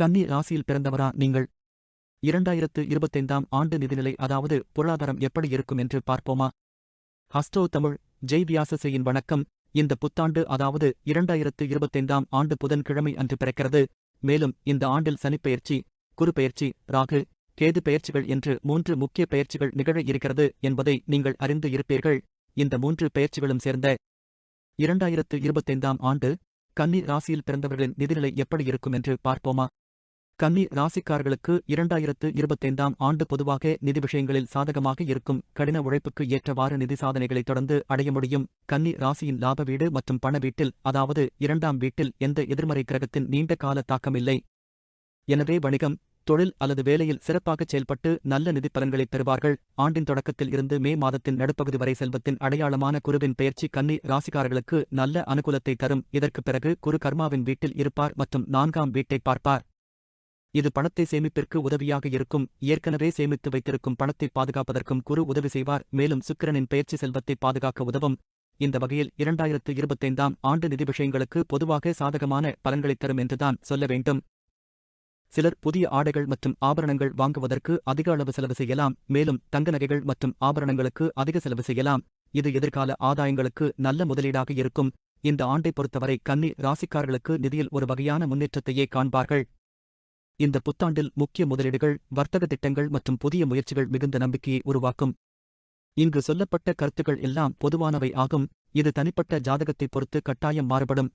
கன்னி ராசியில் பிறந்தவரா நீங்கள்? இரண்டாயிரத்து இருபத்தைந்தாம் ஆண்டு நிதிநிலை அதாவது பொருளாதாரம் எப்படி இருக்கும் என்று பார்ப்போமா? ஹஸ்டோ தமிழ் ஜெய் வியாசசையின் வணக்கம். இந்த புத்தாண்டு அதாவது இரண்டாயிரத்து இருபத்தைந்தாம் ஆண்டு புதன்கிழமை அன்று பிறக்கிறது. மேலும் இந்த ஆண்டில் சனிப்பெயர்ச்சி குரு பெயர்ச்சி ராகு கேது பெயர்ச்சிகள் என்று மூன்று முக்கிய பெயர்ச்சிகள் நிகழ இருக்கிறது என்பதை நீங்கள் அறிந்து இருப்பீர்கள். இந்த மூன்று பெயர்ச்சிகளும் சேர்ந்த இரண்டாயிரத்து இருபத்தைந்தாம் ஆண்டு கன்னி ராசியில் பிறந்தவர்களின் நிதிநிலை எப்படி இருக்கும் என்று பார்ப்போமா? கன்னி ராசிக்காரர்களுக்கு இரண்டாயிரத்து இருபத்தைந்தாம் ஆண்டு பொதுவாக நிதி விஷயங்களில் சாதகமாக இருக்கும். கடின உழைப்புக்கு ஏற்றவாறு நிதி சாதனைகளை தொடர்ந்து அடைய முடியும். கன்னி ராசியின் லாப வீடு மற்றும் பண வீட்டில் அதாவது இரண்டாம் வீட்டில் எந்த எதிர்மறை கிரகத்தின் நீண்ட கால தாக்கமில்லை. எனவே வணிகம் தொழில் அல்லது வேலையில் சிறப்பாகச் செயல்பட்டு நல்ல நிதி பலன்களை பெறுவார்கள். ஆண்டின் தொடக்கத்தில் இருந்து மே மாதத்தின் நடுப்பகுதி வரை செல்வத்தின் அடையாளமான குருவின் பெயர்ச்சி கன்னி ராசிக்காரர்களுக்கு நல்ல அனுகூலத்தை தரும். இதற்குப் பிறகு குரு கர்மாவின் வீட்டில் இருப்பார் மற்றும் நான்காம் வீட்டை பார்ப்பார். இது பணத்தை சேமிப்பிற்கு உதவியாக இருக்கும். ஏற்கனவே சேமித்து வைத்திருக்கும் பணத்தை பாதுகாப்பதற்கும் குரு உதவி செய்வார். மேலும் சுக்கிரனின் பெயர்ச்சி செல்வத்தை பாதுகாக்க உதவும். இந்த வகையில் இரண்டாயிரத்து இருபத்தைந்தாம் ஆண்டு நிதி விஷயங்களுக்கு பொதுவாக சாதகமான பலன்களை தரும் என்றுதான் சொல்ல வேண்டும். சிலர் புதிய ஆடைகள் மற்றும் ஆபரணங்கள் வாங்குவதற்கு அதிக அளவு செலவு செய்யலாம். மேலும் தங்க நகைகள் மற்றும் ஆபரணங்களுக்கு அதிக செலவு செய்யலாம். இது எதிர்கால ஆதாயங்களுக்கு நல்ல முதலீடாக இருக்கும். இந்த ஆண்டை பொறுத்தவரை கன்னி ராசிக்காரர்களுக்கு நிதியில் ஒரு வகையான முன்னேற்றத்தையே காண்பார்கள். இந்த புத்தாண்டில் முக்கிய முதலீடுகள் வர்த்தக திட்டங்கள் மற்றும் புதிய முயற்சிகள் மிகுந்த நம்பிக்கையை உருவாக்கும். இங்கு சொல்லப்பட்ட கருத்துக்கள் எல்லாம் பொதுவானவை ஆகும். இது தனிப்பட்ட ஜாதகத்தை பொறுத்து கட்டாயம் மாறுபடும்.